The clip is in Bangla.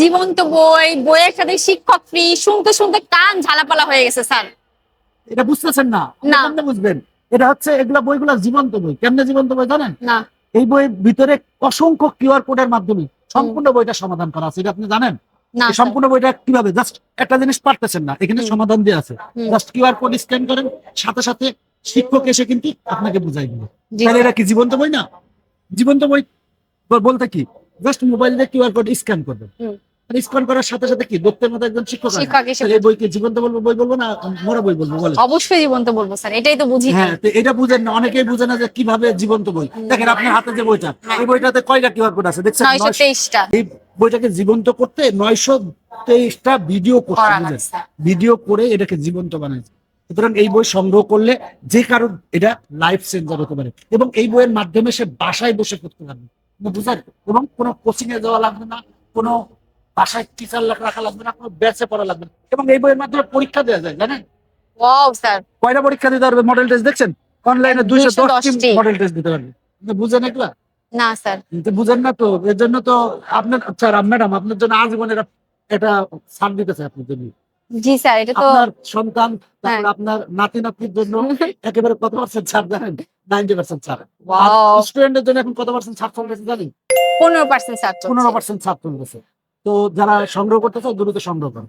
জীবন্ত বই বইয়ের সাথে শিক্ষক ফ্রি শুনতে শুনতে কান ঝালাপালা হয়ে গেছে স্যার। এটা বুঝতেছেন না? না। বুঝবেন? এটা হচ্ছে এগুলা বইগুলা জীবন্ত বই। কেমনে জীবন্ত বই জানেন? না। এই বইয়ের ভিতরে অসংখ্য কিউআর কোডের মাধ্যমে সম্পূর্ণ বইটা সমাধান করা আছে। এটা আপনি জানেন? না সম্পূর্ণ বইটা কীভাবে? জাস্ট একটা জিনিস পারতেছেন না। এখানে সমাধান দিয়ে আছে। জাস্ট কিউআর কোড স্ক্যান করেন। সাথে সাথে শিক্ষক এসে কিন্তু আপনাকে বুঝাই দিবে। তাহলে এটা কি জীবন্ত বই না? জীবন্ত বই বলতে কি? জাস্ট মোবাইল দিয়ে কিউআর কোড স্ক্যান করবেন। স্ক্যান করার সাথে সাথে কি দত্তের মতো একজন শিক্ষক এই বইকে জীবন্ত বলব বই বলব না মোরা বই বলব বলে অবশ্যই জীবন্ত বলব স্যার এটাই তো বুঝি। হ্যাঁ তো এটা বুঝেন না অনেকেই বুঝে না যে কীভাবে জীবন্ত বই। দেখেন আপনার হাতে যে বইটা হ্যাঁ। এই বইটাতে কয়টা কিউআর কোড আছে? দেখছেন নয়শো নয়শো- তেইশটা। এই বইটাকে জীবন্ত করতে নয়শো তেইশটা ভিডিও করতে করা ভিডিও করে এটাকে জীবন্ত বানাইছে সুতরাং এই বই সংগ্রহ করলে যে কারণ এটা লাইফ চেঞ্জার হতে পারে এবং এই বইয়ের মাধ্যমে সে বাসায় বসে করতে পারবে। এবং কোনো কোচিং এ যাওয়া লাগবে না কোনো বাসায় টিচার রাখা লাগবে না কোনো ব্যাচে পড়া লাগবে না। এবং এই বইয়ের মাধ্যমে পরীক্ষা দেওয়া যায় জানেন? ওয়াও স্যার কয়টা পরীক্ষা দিতে পারবে? মডেল টেস্ট দেখছেন? অনলাইনে দুইশো 210 দশটি। মডেল টেস্ট দিতে পারবে। বুঝেন এগুলা না স্যার বুঝেন না তো? এর জন্য তো আপনার স্যার ম্যাডাম আপনার জন্য আজীবন এটা এটা ছাড় দিতেছে আপনার জন্য। জি স্যার এটা তো আপনার সন্তান তারপর হ্যাঁ। আপনার নাতি নাতনির জন্য একেবারে কত পার্সেন্ট ছাড় জানেন নাইনটি পার্সেন্ট ছাড়। স্টুডেন্টের জন্য এখন কত পার্সেন্ট ছাড় চলতেছে জানেন? পনেরো পার্সেন্ট ছাড় পনেরো পার্সেন্ট ছাড় চলতেছে। তো যারা সংগ্রহ করতেছে দ্রুত সংগ্রহ করেন